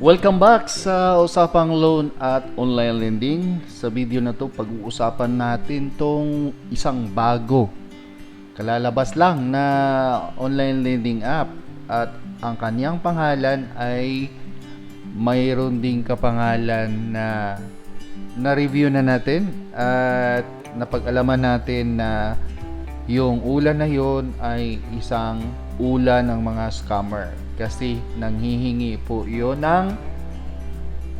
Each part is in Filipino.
Welcome back sa Usapang Loan at Online Lending. Sa video na to, pag-uusapan natin tong isang bago. Kalalabas lang na online lending app at ang kanyang pangalan ay mayroon ding kapangalan na na-review na natin at napag-alaman natin na yung ulan na yon ay isang ulan ng mga scammer kasi nanghihingi po yon ng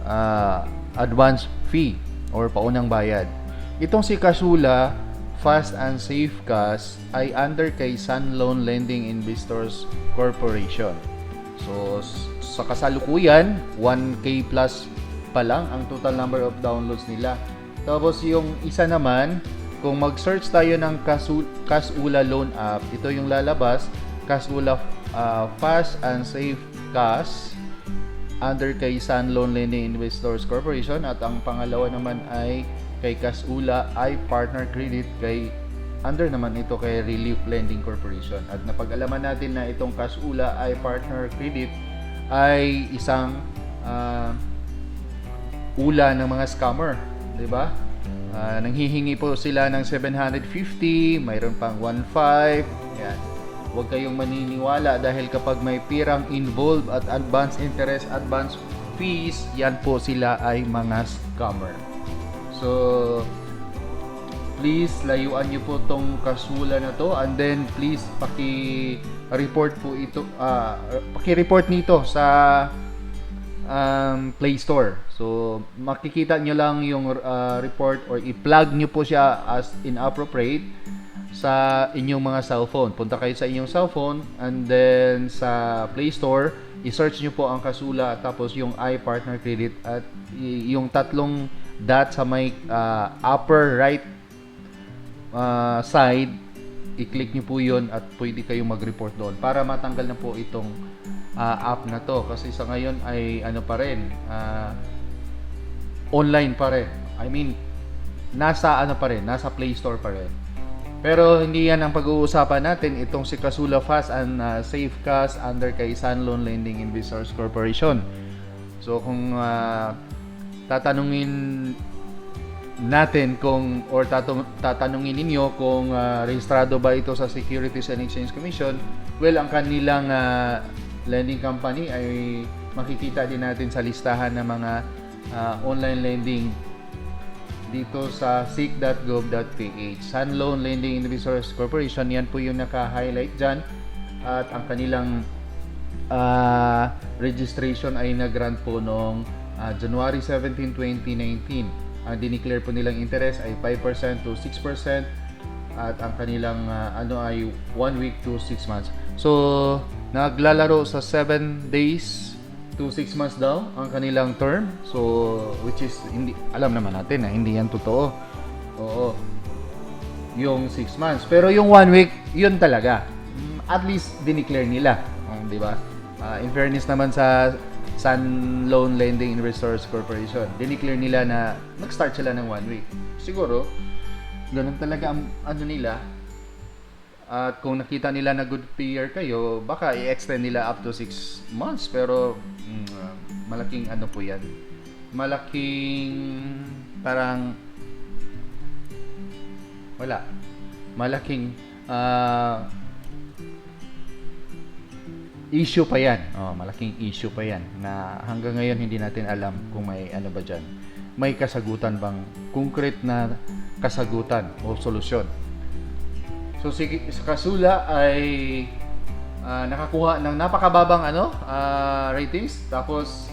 ah, advance fee or paunang bayad. Itong si Kasula Fast and Safe Cash ay under kay Sun Loan Lending Investors Corporation. So sa kasalukuyan, 1k plus pa lang ang total number of downloads nila. Tapos yung isa naman, kung mag-search tayo ng Kasu- Kasula Loan App, ito yung lalabas, Kasula ah, Fast and Safe Cash under kay Sun Loan Lending Investors Corporation at ang pangalawa naman ay kay Kasula ay partner credit kay under naman ito kay Relief Lending Corporation at napag-alaman natin na itong Kasula ay partner credit ay isang ah, ula ng mga scammer, 'di ba? Ah, nanghihingi po sila ng 750, mayroon pang 15, yan. Huwag kayong maniniwala dahil kapag may pirang involved at advance interest, advance fees, yan po sila ay mga scammer. So, please layuan niyo po tong kasula na to and then please paki-report po ito ah paki-report nito sa um, Play Store. So, makikita nyo lang yung uh, report or i-plug nyo po siya as inappropriate sa inyong mga cellphone. Punta kayo sa inyong cellphone and then sa Play Store, i-search nyo po ang Kasula tapos yung iPartner Credit at yung tatlong dot sa may uh, upper right uh, side i-click nyo po yun at pwede kayong mag-report doon. Para matanggal na po itong ah, app na to. Kasi sa ngayon ay ano pa rin ah, online pa rin. I mean nasa ano pa rin nasa Play Store pa rin pero hindi yan ang pag-uusapan natin. Itong si Kasula Fast and ah, Safe Cash under kay Sun Loan Lending Investors Corporation. So kung ah, tatanungin natin kung or tatung- tatanungin ninyo kung ah, rehistrado ba ito sa Securities and Exchange Commission well ang kanilang ah, lending company ay makikita din natin sa listahan ng mga ah, online lending dito sa sic.gov.ph Sun Loan Lending Investors Corporation yan po yung naka-highlight dyan. At ang kanilang ah, registration ay nag-grant po noong ah, January 17, 2019 ang dineclare po nilang interest ay 5% to 6% at ang kanilang ah, ano ay 1 week to 6 months. So, naglalaro sa 7 days to 6 months daw ang kanilang term. So, which is hindi alam naman natin na hindi yan totoo. Oo. Yung 6 months. Pero yung 1 week, yun talaga. At least dineclare nila, um, 'di ba? Ah, in fairness naman sa Sun Loan Lending Investors Corporation. Dineclare nila na nag-start sila ng one week. Siguro, ganun talaga ang ano nila. At kung nakita nila na good payer kayo, baka i-extend nila up to 6 months. Pero, malaking ano po yan. Malaking, parang, wala. Malaking, ah, issue pa yan. Oh, malaking issue pa yan na hanggang ngayon hindi natin alam kung may ano ba dyan. May kasagutan bang concrete na kasagutan o solusyon. So si sa Kasula ay ah, nakakuha ng napakababang ano ah, ratings tapos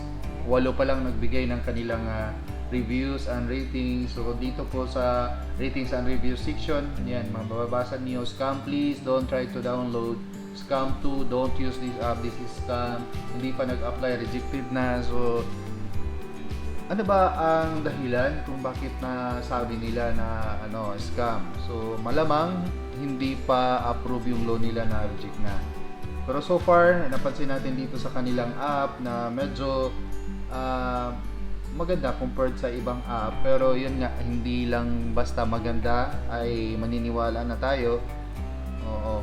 walo pa lang nagbigay ng kanilang ah, reviews and ratings. So dito po sa ratings and reviews section, yan, mababasa niyo scam please, don't try to download scam 2, don't use this app, this is scam. Hindi pa nag-apply, rejected na. So ano ba ang dahilan kung bakit na sabi nila na ano scam? So malamang hindi pa approve yung loan nila na reject na. Pero so far, napansin natin dito sa kanilang app na medyo ah, maganda compared sa ibang app. Pero yun nga, hindi lang basta maganda ay maniniwala na tayo. Oo.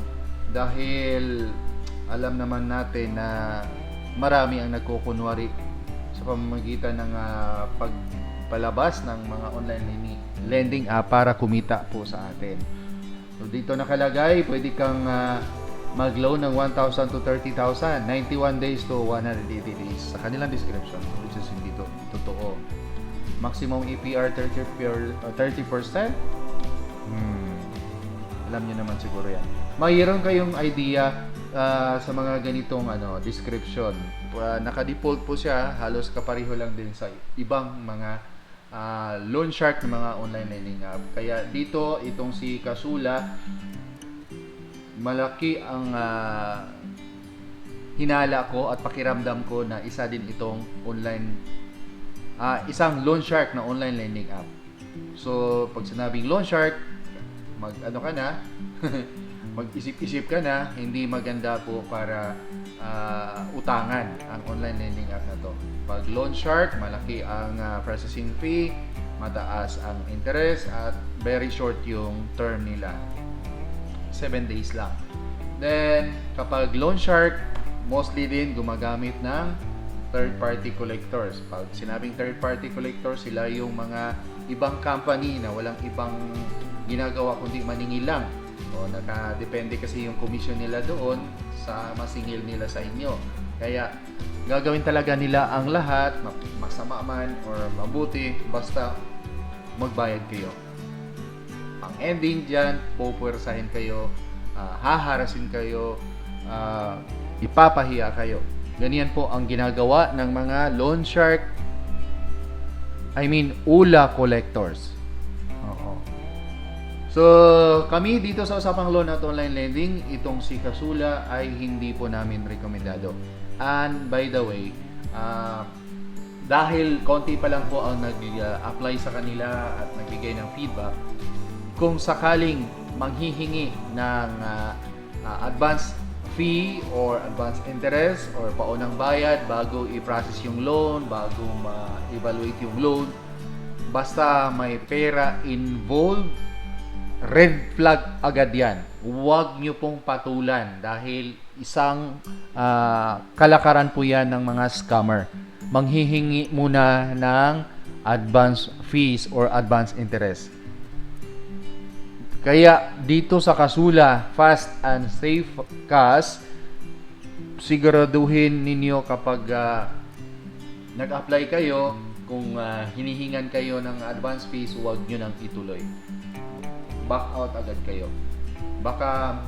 Dahil alam naman natin na marami ang nagkukunwari sa pamamagitan ng ah, pagpalabas ng mga online lending, app para kumita po sa atin. So dito nakalagay, pwede kang ah, mag-loan ng 1,000 to 30,000, 91 days to 180 days sa kanilang description, which is hindi to, totoo. Maximum APR 30 per, uh, 30%. Hmm. Alam niyo naman siguro yan. Mayroon kayong idea ah, sa mga ganitong ano description. Uh, naka-default po siya, halos kapareho lang din sa ibang mga ah, loan shark ng mga online lending app. Kaya dito, itong si Kasula, malaki ang ah, hinala ko at pakiramdam ko na isa din itong online ah, isang loan shark na online lending app. So, pag sinabing loan shark, mag ano ka na, mag-isip-isip ka na, hindi maganda po para ah, utangan ang online lending app na to. Pag loan shark, malaki ang ah, processing fee, mataas ang interest at very short yung term nila. 7 days lang. Then, kapag loan shark, mostly din gumagamit ng third party collectors. Pag sinabing third party collectors, sila yung mga ibang company na walang ibang ginagawa kundi maningil lang. O nakadepende kasi yung commission nila doon sa masingil nila sa inyo. Kaya gagawin talaga nila ang lahat, ma- masama man or mabuti, basta magbayad kayo ang ending dyan, pupwersahin kayo, ah, haharasin kayo, ah, ipapahiya kayo. Ganyan po ang ginagawa ng mga loan shark, I mean, ula collectors. Oo. So, kami dito sa Usapang Loan at Online Lending, itong si Kasula ay hindi po namin rekomendado. And by the way, ah, dahil konti pa lang po ang nag-apply sa kanila at nagbigay ng feedback, kung sakaling manghihingi ng ah, ah, advance fee or advance interest or paunang bayad bago i-process yung loan, bago ma-evaluate yung loan, basta may pera involved, red flag agad yan. Huwag nyo pong patulan dahil isang ah, kalakaran po yan ng mga scammer. Manghihingi muna ng advance fees or advance interest. Kaya dito sa Kasula, fast and safe cash, siguraduhin ninyo kapag ah, nag-apply kayo, kung ah, hinihingan kayo ng advance fees, huwag nyo nang ituloy. Back out agad kayo. Baka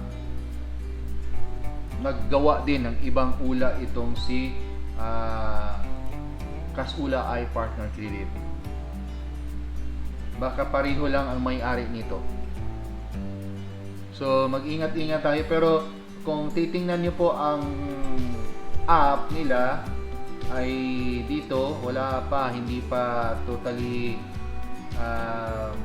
naggawa din ng ibang ula itong si ah, Kasula ay Partner Credit. Baka pareho lang ang may-ari nito. So, mag-ingat-ingat tayo. Pero, kung titingnan nyo po ang app nila, ay dito, wala pa, hindi pa totally um,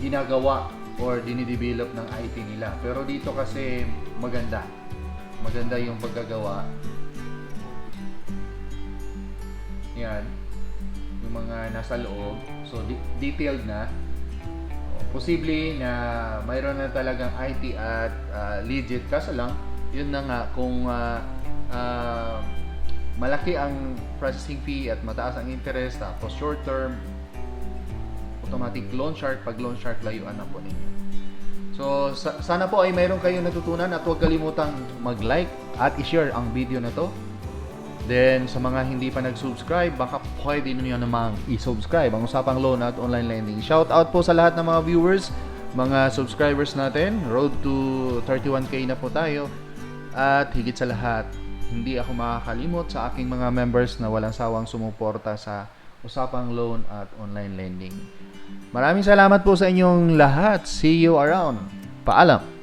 ginagawa or dinidevelop ng IT nila. Pero dito kasi maganda. Maganda yung pagkagawa. Yan. Yung mga nasa loob. So, di- detailed na posible na mayroon na talagang IT at ah, legit. Kaso lang yun na nga kung ah, ah, malaki ang processing fee at mataas ang interest tapos short term automatic loan shark pag loan shark layuan na po ninyo. So sa- sana po ay mayroon kayong natutunan at huwag kalimutang mag-like at i-share ang video na to Then, sa mga hindi pa nag-subscribe, baka pwede nyo namang i-subscribe ang Usapang Loan at Online Lending. Shout out po sa lahat ng mga viewers, mga subscribers natin. Road to 31k na po tayo. At higit sa lahat, hindi ako makakalimot sa aking mga members na walang sawang sumuporta sa Usapang Loan at Online Lending. Maraming salamat po sa inyong lahat. See you around. Paalam.